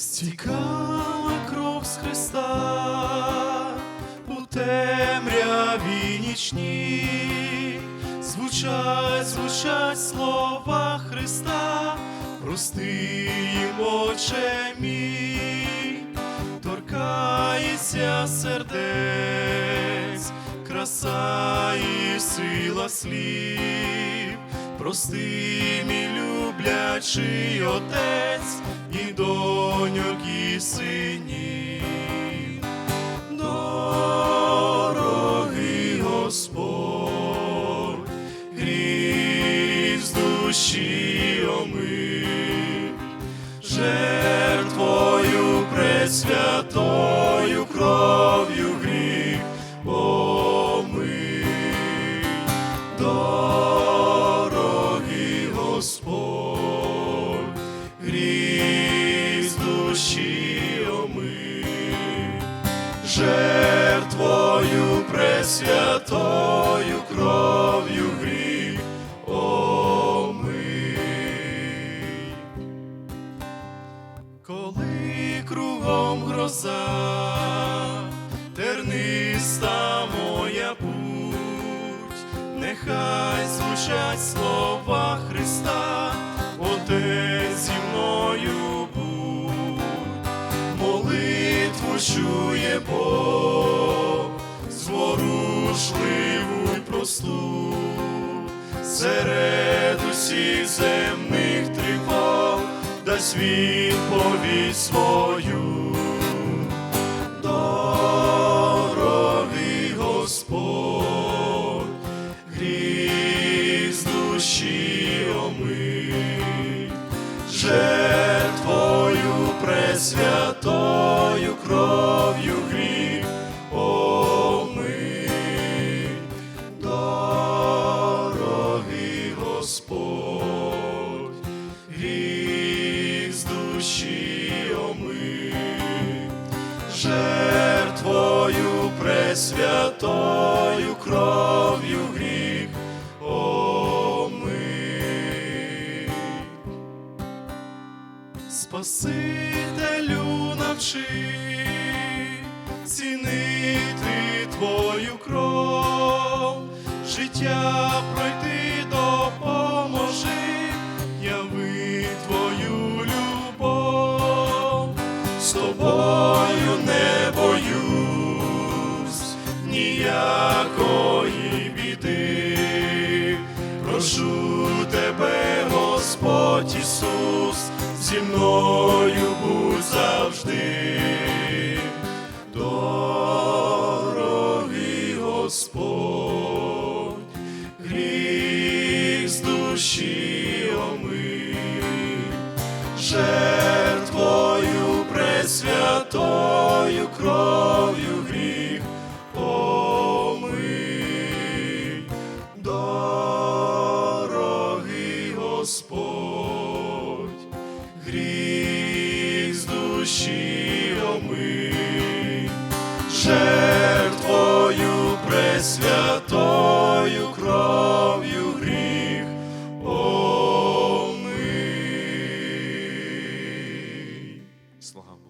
Стікала кров з Христа у темряві нічні, звучать, звучать слова Христа, прости їм, мій, торкається сердець, краса і сила слів, прости, мій люблячий отець і доньок, і синів. Дорогий Господь, гріз душі омив, жертвою пресвятою кров'ю гріх омий. Коли кругом гроза, терниста моя путь, нехай звучать слова Христа, Отець зі мною будь, молитву чує Бог, серед усіх земних тривог, дасть відповідь свою. Дорогий Господь, гріх з душі омий, жертвою пресвятою кров'ю пресвятою кров'ю гріх омий. Спасителю навчи цінити твою кров, життя пройти допоможи, яви твою любов, з тобою не ніякої біди. Прошу тебе, Господь Ісус, зі мною будь завжди. Дорогий Господь, гріх з душі омий, жертвою пресвятою кров'ю душі омий, жертвою пресвятою кров'ю гріх омий. Слава Богу.